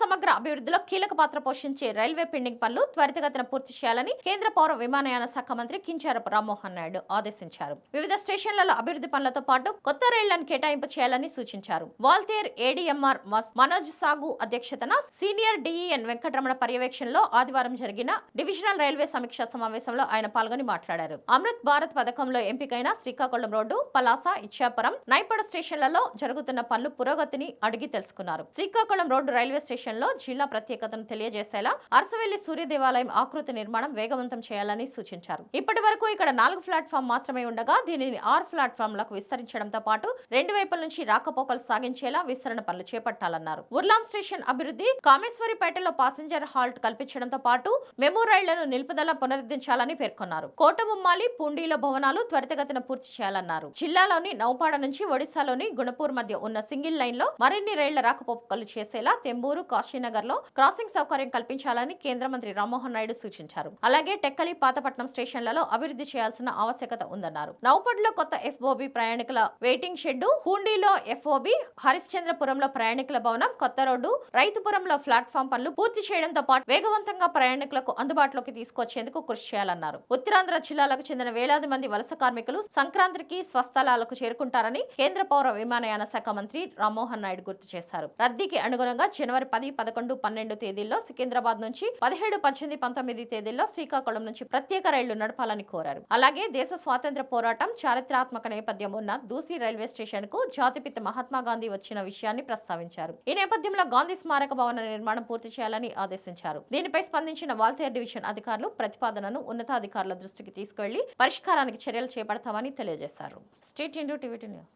సమగ్ర అభివృద్ధిలో కీలక పాత్ర పోషించే రైల్వే పెండింగ్ పనులు త్వరితగతిన పూర్తి చేయాలని కేంద్ర పౌర విమానయాన శాఖ మంత్రి కించారపు రామ్మోహన్ నాయుడు ఆదేశించారు. వివిధ స్టేషన్లలో అభివృద్ధి పనులతో పాటు కొత్త రైళ్ళను కేటాయింపు చేయాలని సూచించారు. వాల్తేర్ ఏడీఎంఆర్ మనోజ్ సాగు అధ్యక్షతన సీనియర్ డిఈఎన్ వెంకటరమణ పర్యవేక్షణలో ఆదివారం జరిగిన డివిజనల్ రైల్వే సమీక్షా సమావేశంలో ఆయన పాల్గొని మాట్లాడారు. అమృత్ భారత్ పథకంలో ఎంపికైన శ్రీకాకుళం రోడ్డు పలాస ఇచ్చాపురం నైపడ స్టేషన్లలో జరుగుతున్న పనులు పురోగతిని అడిగి తెలుసుకున్నారు. శ్రీకాకుళం రోడ్డు రైల్వే స్టేషన్ స్టేషన్లో జిల్లా ప్రత్యేకతను తెలియజేసేలా అరసవెల్లి సూర్య దేవాలయం ఆకృతి నిర్మాణం వేగవంతం చేయాలని సూచించారు. ఇప్పటి వరకు ఇక్కడ నాలుగు ప్లాట్ఫామ్ మాత్రమే ఉండగా దీనిని ఆరు ప్లాట్ఫామ్లకు విస్తరించడంతో పాటు రెండు వైపుల నుంచి రాకపోకలు సాగించేలా విస్తరణ పనులు చేపట్టాలన్నారు. ఉర్లాం స్టేషన్ అభివృద్ధి కామేశ్వరిపేటలో పాసింజర్ హాల్ట్ కల్పించడంతో పాటు మెమో రైళ్ళను నిలుపుదల పునరుద్ధరించాలని పేర్కొన్నారు. కోటబొమ్మాలి పూండీల భవనాలు త్వరితగతిన పూర్తి చేయాలన్నారు. జిల్లాలోని నౌపాడ నుంచి ఒడిశాలోని గుణపూర్ మధ్య ఉన్న సింగిల్ లైన్లో మరిన్ని రైళ్ళ రాకపోకలు చేసేలా తెంబూరు కాశీనగర్లో క్రాసింగ్ సౌకర్యం కల్పించాలని కేంద్ర మంత్రి రామ్మోహన్ నాయుడు సూచించారు. అలాగే టెక్కలి పాతపట్నం స్టేషన్లలో అభివృద్ధి చేయాల్సిన ఆవశ్యకత ఉందన్నారు. నౌపడ్లో కొత్త ఎఫ్ఓబి ప్రయాణికుల వెయిటింగ్ షెడ్ హుండీలో ఎఫ్ఓబి హరిశ్చంద్రపురంలో ప్రయాణికుల భవనం కొత్త రోడ్డు రైతుపురంలో ప్లాట్ఫామ్ పనులు పూర్తి చేయడంతో పాటు వేగవంతంగా ప్రయాణికులకు అందుబాటులోకి తీసుకొచ్చేందుకు కృషి చేయాలన్నారు. ఉత్తరాంధ్ర జిల్లాలకు చెందిన వేలాది మంది వలస కార్మికులు సంక్రాంతికి స్వస్థలాలకు చేరుకుంటారని కేంద్ర పౌర విమానయాన శాఖ మంత్రి రామ్మోహన్ నాయుడు గుర్తు చేశారు. రద్దీకి అనుగుణంగా జనవరి పది పదకొండు పన్నెండు తేదీల్లో సికింద్రాబాద్ నుంచి పదిహేడు పద్దెనిమిది పంతొమ్మిది తేదీల్లో శ్రీకాకుళం నుంచి ప్రత్యేక రైళ్ళు నడపాలని కోరారు. అలాగే దేశ స్వాతంత్ర పోరాటం చారిత్రాత్మక నేపథ్యం ఉన్న దూసి రైల్వే స్టేషన్కు జాతిపిత మహాత్మా గాంధీ వచ్చిన విషయాన్ని ప్రస్తావించారు. ఈ నేపథ్యంలో గాంధీ స్మారక భవన నిర్మాణం పూర్తి చేయాలని ఆదేశించారు. దీనిపై స్పందించిన వాల్తేర్ డివిజన్ అధికారులు ప్రతిపాదనను ఉన్నతాధికారుల దృష్టికి తీసుకెళ్ళి పరిష్కారానికి చర్యలు చేపడతామని తెలియజేశారు. State India TV news.